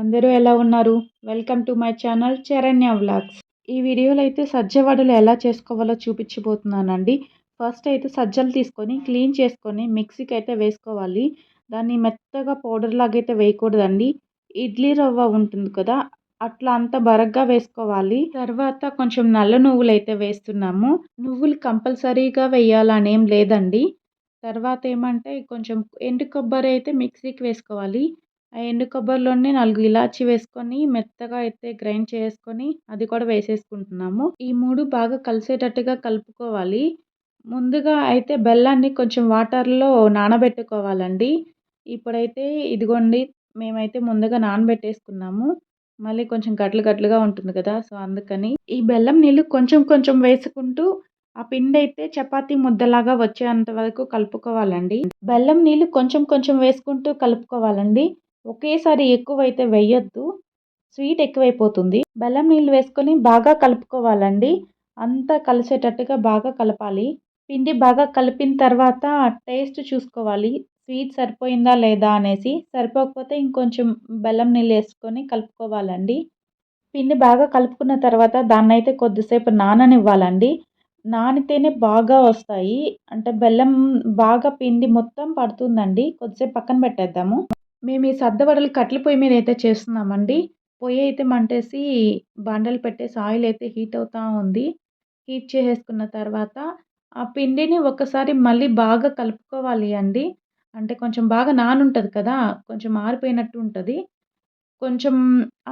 అందరూ ఎలా ఉన్నారు? Welcome to my channel Charanya vlogs. ఈ వీడియోలో అయితే సజ్జ వడలు ఎలా చేసుకోవాలో చూపించబోతున్నానండి. ఫస్ట్ అయితే సజ్జలు తీసుకొని క్లీన్ చేసుకొని మిక్సీకి అయితే వేసుకోవాలి. దాన్ని మెత్తగా పౌడర్ లాగా అయితే వేయకూడదండి. ఇడ్లీ రవ్వ ఉంటుంది కదా అట్లా అంత బరగ్గా వేసుకోవాలి. తర్వాత కొంచెం నల్ల నువ్వులు అయితే వేస్తున్నాము. నువ్వులు కంపల్సరీగా వేయాలని ఏం లేదండి. తర్వాత ఏమంటే కొంచెం ఎండు కొబ్బరి అయితే మిక్సీకి వేసుకోవాలి. ఆ ఎండు కొబ్బరిలోనే నాలుగు ఇలాచి వేసుకొని మెత్తగా అయితే గ్రైండ్ చేసుకొని అది కూడా వేసేసుకుంటున్నాము. ఈ మూడు బాగా కలిసేటట్టుగా కలుపుకోవాలి. ముందుగా అయితే బెల్లాన్ని కొంచెం వాటర్లో నానబెట్టుకోవాలండి. ఇప్పుడైతే ఇదిగోండి మేమైతే ముందుగా నానబెట్టేసుకున్నాము. మళ్ళీ కొంచెం గట్లు గట్లుగా ఉంటుంది కదా సో అందుకని ఈ బెల్లం నీళ్ళు కొంచెం కొంచెం వేసుకుంటూ ఆ పిండి అయితే చపాతి ముద్దలాగా వచ్చేంత వరకు కలుపుకోవాలండి. బెల్లం నీళ్ళు కొంచెం కొంచెం వేసుకుంటూ కలుపుకోవాలండి. ఒకేసారి ఎక్కువైతే వేయొద్దు. స్వీట్ ఎక్కువైపోతుంది. బెల్లం నీళ్ళు వేసుకొని బాగా కలుపుకోవాలండి. అంతా కలిసేటట్టుగా బాగా కలపాలి. పిండి బాగా కలిపిన తర్వాత టేస్ట్ చూసుకోవాలి. స్వీట్ సరిపోయిందా లేదా అనేసి సరిపోకపోతే ఇంకొంచెం బెల్లం నీళ్ళు వేసుకొని కలుపుకోవాలండి. పిండి బాగా కలుపుకున్న తర్వాత దాన్ని అయితే కొద్దిసేపు నాననివ్వాలండి. నానితేనే బాగా వస్తాయి. అంటే బెల్లం బాగా పిండి మొత్తం పడుతుందండి. కొద్దిసేపు పక్కన పెట్టేద్దాము. మేము ఈ సద్దవడలు కట్టెల పొయ్యి మీద అయితే చేస్తున్నామండి. పొయ్యి అయితే మంటేసి బండలు పెట్టేసి ఆయిల్ అయితే హీట్ అవుతూ ఉంది. హీట్ చేసేసుకున్న తర్వాత ఆ పిండిని ఒకసారి మళ్ళీ బాగా కలుపుకోవాలి అండి. అంటే కొంచెం బాగా నానుంటుంది కదా కొంచెం ఆరిపోయినట్టు ఉంటుంది. కొంచెం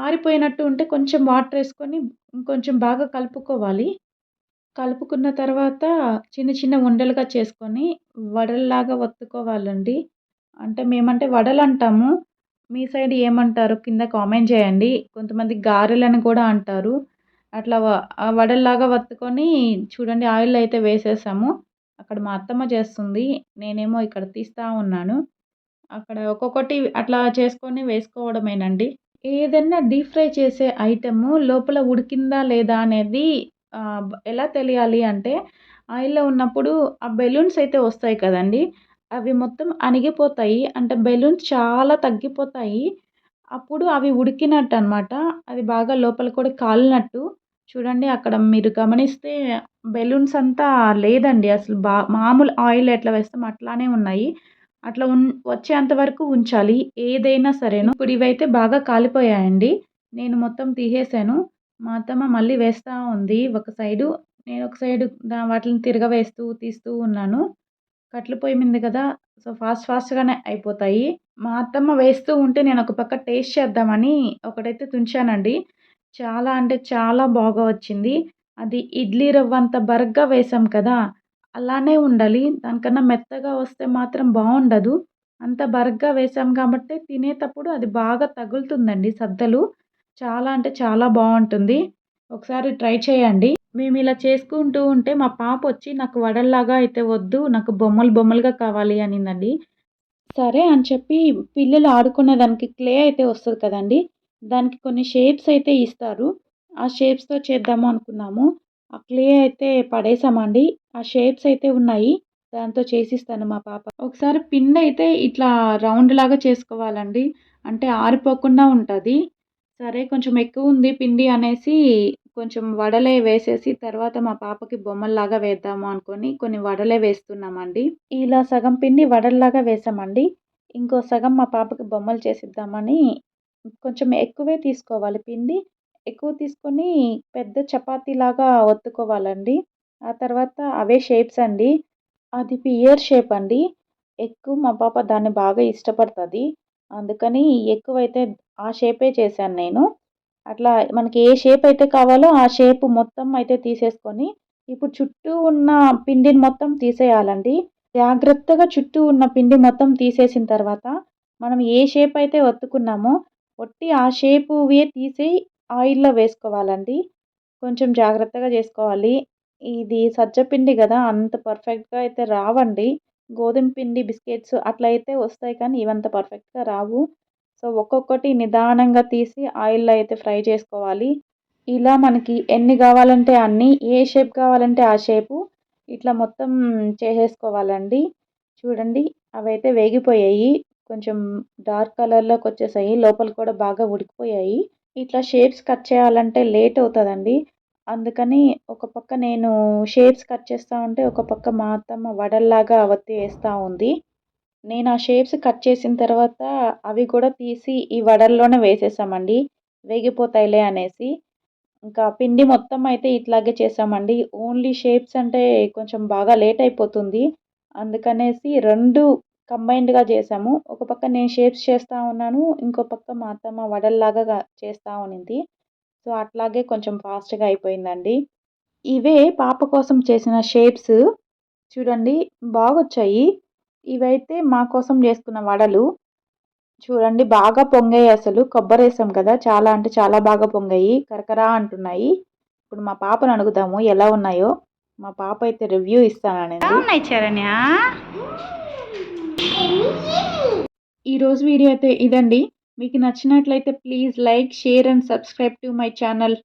ఆరిపోయినట్టు ఉంటే కొంచెం వాటర్ వేసుకొని ఇంకొంచెం బాగా కలుపుకోవాలి. కలుపుకున్న తర్వాత చిన్న చిన్న ఉండలుగా చేసుకొని వడల్లాగా ఒత్తుకోవాలండి. అంటే మేమంటే వడలు అంటాము మీ సైడ్ ఏమంటారు? కింద కామెంట్ చేయండి. కొంతమంది గారెలని కూడా అంటారు. అట్లా వడల్లాగా వత్తుకొని చూడండి ఆయిల్ అయితే వేసేసాము. అక్కడ మా అత్తమ్మ చేస్తుంది. నేనేమో ఇక్కడ తీస్తూ ఉన్నాను. అక్కడ ఒక్కొక్కటి అట్లా చేసుకొని వేసుకోవడమేనండి. ఏదైనా డీప్ ఫ్రై చేసే ఐటెము లోపల ఉడికిందా లేదా అనేది ఎలా తెలియాలి అంటే ఆయిల్లో ఉన్నప్పుడు ఆ బెలూన్స్ అయితే వస్తాయి కదండి. అవి మొత్తం అణిగిపోతాయి. అంటే బెలూన్స్ చాలా తగ్గిపోతాయి. అప్పుడు అవి ఉడికినట్టు అనమాట అది బాగా లోపల కూడా కాలినట్టు. చూడండి అక్కడ మీరు గమనిస్తే బెలూన్స్ అంతా లేదండి. అసలు బా మామూలు ఆయిల్ ఎట్లా వేస్తాం అట్లానే ఉన్నాయి. అట్లా ఉన్ వచ్చేంత వరకు ఉంచాలి. ఏదైనా సరేను. ఇప్పుడు ఇవైతే బాగా కాలిపోయాయండి. నేను మొత్తం తీసేసాను. మా అత్తమ్మ మళ్ళీ వేస్తూ ఉంది. ఒక సైడు నేను ఒక సైడు వాటిని తిరగవేస్తూ తీస్తూ ఉన్నాను. కట్టెల పొయ్యి మీద కదా సో ఫాస్ట్ ఫాస్ట్గానే అయిపోతాయి. మా అత్తమ్మ వేస్తూ ఉంటే నేను ఒక పక్క టేస్ట్ చేద్దామని ఒకటైతే తుంచానండి. చాలా అంటే చాలా బాగా వచ్చింది. అది ఇడ్లీ రవ్వ అంత బరగ్గా వేసాం కదా అలానే ఉండాలి. దానికన్నా మెత్తగా వస్తే మాత్రం బాగుండదు. అంత బరగ్గా వేసాం కాబట్టి తినేటప్పుడు అది బాగా తగులుతుందండి సద్దలు. చాలా అంటే చాలా బాగుంటుంది. ఒకసారి ట్రై చేయండి. మేము ఇలా చేసుకుంటూ ఉంటే మా పాప వచ్చి నాకు వడల్లాగా అయితే వద్దు నాకు బొమ్మలు బొమ్మలుగా కావాలి అనిందండి. సరే అని చెప్పి పిల్లలు ఆడుకునే దానికి క్లే అయితే వస్తుంది కదండి. దానికి కొన్ని షేప్స్ అయితే ఇస్తారు. ఆ షేప్స్తో చేద్దాము అనుకున్నాము. ఆ క్లే అయితే పడేసామండి. ఆ షేప్స్ అయితే ఉన్నాయి. దాంతో చేసిస్తాను మా పాప. ఒకసారి పిండి అయితే ఇట్లా రౌండ్ లాగా చేసుకోవాలండి. అంటే ఆరిపోకుండా ఉంటుంది. సరే కొంచెం ఎక్కువ ఉంది పిండి అనేసి కొంచెం వడలే వేసేసి తర్వాత మా పాపకి బొమ్మల్లాగా వేద్దాము అనుకొని కొన్ని వడలే వేస్తున్నామండి. ఇలా సగం పిండి వడల్లాగా వేసామండి. ఇంకో సగం మా పాపకి బొమ్మలు చేసిద్దామని కొంచెం ఎక్కువే తీసుకోవాలి. పిండి ఎక్కువ తీసుకొని పెద్ద చపాతీలాగా ఒత్తుకోవాలండి. ఆ తర్వాత అవే షేప్స్ అండి. అది పియర్ షేప్ అండి. ఎక్కువ మా పాప దాన్ని బాగా ఇష్టపడుతుంది. అందుకని ఎక్కువైతే ఆ షేపే చేశాను నేను. అట్లా మనకి ఏ షేప్ అయితే కావాలో ఆ షేప్ మొత్తం అయితే తీసేసుకొని ఇప్పుడు చుట్టూ ఉన్న పిండిని మొత్తం తీసేయాలండి. జాగ్రత్తగా చుట్టూ ఉన్న పిండి మొత్తం తీసేసిన తర్వాత మనం ఏ షేప్ అయితే ఒత్తుకున్నామో ఒట్టి ఆ షేపువే తీసి ఆయిల్లో వేసుకోవాలండి. కొంచెం జాగ్రత్తగా చేసుకోవాలి. ఇది సజ్జపిండి కదా అంత పర్ఫెక్ట్గా అయితే రావండి. గోధుమ పిండి బిస్కెట్స్ అట్లా అయితే వస్తాయి కానీ ఇవంత పర్ఫెక్ట్గా రావు. సో ఒక్కొక్కటి నిదానంగా తీసి ఆయిల్లో అయితే ఫ్రై చేసుకోవాలి. ఇలా మనకి ఎన్ని కావాలంటే అన్ని ఏ షేప్ కావాలంటే ఆ షేపు ఇట్లా మొత్తం చేసేసుకోవాలండి. చూడండి అవైతే వేగిపోయాయి. కొంచెం డార్క్ కలర్లోకి వచ్చేసాయి. లోపల కూడా బాగా ఉడికిపోయాయి. ఇట్లా షేప్స్ కట్ చేయాలంటే లేట్ అవుతుందండి. అందుకని ఒక పక్క నేను షేప్స్ కట్ చేస్తూ ఉంటే ఒక పక్క మా అత్తమ్మ వడల్లాగా అవత్తి వేస్తూ ఉంది. నేను ఆ షేప్స్ కట్ చేసిన తర్వాత అవి కూడా తీసి ఈ వడల్లోనే వేసేసామండి. వేగిపోతాయిలే అనేసి. ఇంకా పిండి మొత్తం అయితే ఇట్లాగే చేసామండి. ఓన్లీ షేప్స్ అంటే కొంచెం బాగా లేట్ అయిపోతుంది. అందుకనేసి రెండు కంబైన్డ్గా చేసాము. ఒక పక్క నేను షేప్స్ చేస్తూ ఉన్నాను. ఇంకో పక్క మా అత్తమ్మ వడల్లాగా చేస్తూ ఉన్నింది. సో అట్లాగే కొంచెం ఫాస్ట్గా అయిపోయిందండి. ఇవే పాప కోసం చేసిన షేప్స్ చూడండి బాగొచ్చాయి. ఇవైతే మా కోసం చేసుకున్న వడలు. చూడండి బాగా పొంగాయి అసలు. కొబ్బరి వేసాం కదా చాలా అంటే చాలా బాగా పొంగాయి. కరకరా అంటున్నాయి. ఇప్పుడు మా పాపను అడుగుదాము ఎలా ఉన్నాయో. మా పాప అయితే రివ్యూ ఇస్తానండి ఉన్నాయి చరణ్య? ఈరోజు వీడియో అయితే ఇదండి. మీకు నచ్చినట్లయితే please like share and subscribe to my channel.